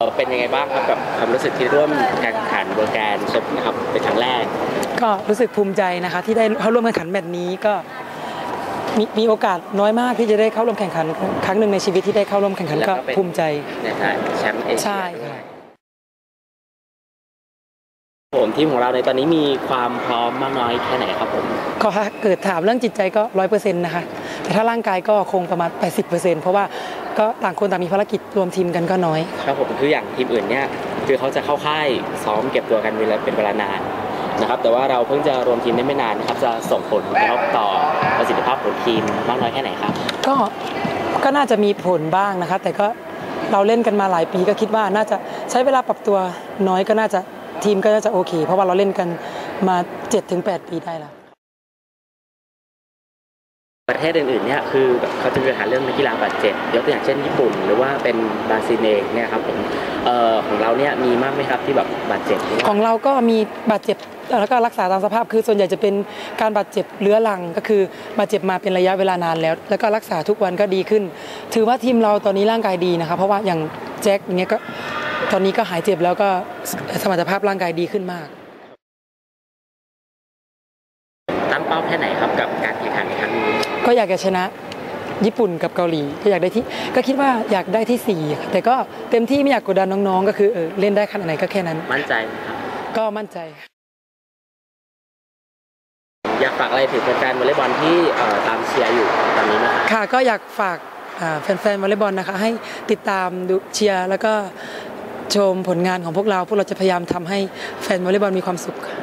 เอ่อเป็นยังไงบ้างครับกับความรู้สึกที่ร่วมการแข่งขันเวอร์แกนเชฟนะครับเป็นครั้งแรก ก็รู้สึกภูมิใจนะคะที่ได้เข้าร่วมแข่งขันแบบนี้ก็มีมีโอกาสน้อยมากที่จะได้เข้าร่วมแข่งขัน ครั้งหนึ่งในชีวิตที่ได้เข้าร่วมแข่งขันแล้วก็ก็เป็น ภูมิใจในฐานะแชมป์เอเชียใช่ด้วยค่ะ ผมทีมของเราในตอนนี้มีความพร้อมมากน้อยแค่ไหนครับผม ก็ถ้าเกิดถามเรื่องจิตใจก็ร้อยเปอร์เซ็นต์นะคะ แต่ถ้าร่างกายก็คงประมาณ 80%เพราะว่าก็ต่างคนต่างมีภารกิจรวมทีมกันก็น้อย ครับผมคืออย่างทีมอื่นเนี่ยคือเขาจะเข้าค่ายซ้อมเก็บตัวกันเวลาเป็นเวลานานนะครับแต่ว่าเราเพิ่งจะรวมทีมได้ไม่นานนะครับจะส่งผลกระทบต่อประสิทธิภาพของทีมมากน้อยแค่ไหนครับ ก็ก็น่าจะมีผลบ้างนะคะแต่ก็เราเล่นกันมาหลายปีก็คิดว่าน่าจะใช้เวลาปรับตัวน้อยก็น่าจะทีมก็น่าจะโอเค เพราะว่าเราเล่นกันมา 7-8 ปีได้แล้ว ประเทศอื่นๆเนี่ยคือแบบเขาจะมีปัญหาเรื่องนักกีฬาบาดเจ็บยกตัวอย่างเช่นญี่ปุ่น หรือว่าเป็นบราซิลเองเนี่ยครับผมเอ่อของเราเนี่ยมีมากไหมครับที่แบบบาดเจ็บหรือว่าของเราก็มีบาดเจ็บแล้วก็รักษาตามสภาพคือส่วนใหญ่จะเป็นการบาดเจ็บเรื้อรังก็คือบาดเจ็บมาเป็นระยะเวลานานแล้ว แล้วก็รักษาทุกวันก็ดีขึ้น ถือว่าทีมเราตอนนี้ร่างกายดีนะคะเพราะว่าอย่างแจ็คอย่างเงี้ยก็ตอนนี้ก็หายเจ็บแล้วก็สมรรถภาพร่างกายดีขึ้นมาก ตั้งเป้าแค่ไหนครับกับการ ก็อยากจะชนะญี่ปุ่นกับเกาหลีก็อยากได้ที่ก็คิดว่าอยากได้ที่สี่ค่ะแต่ก็เต็มที่ไม่อยากกดดันน้องๆ ก็คือเออเล่นได้ขนาดไหนก็แค่นั้น มั่นใจไหมครับก็มั่นใจ อยากฝากอะไรถึงแฟนๆวอลเลย์บอลที่เอ่อตามเชียร์อยู่ตอนนี้นะครับค่ะก็อยากฝากอ่าแฟนๆวอลเลย์บอลนะคะ ให้ติดตามดูเชียร์แล้วก็ชมผลงานของพวกเรา พวกเราจะพยายามทำให้แฟนวอลเลย์บอลมีความสุขค่ะ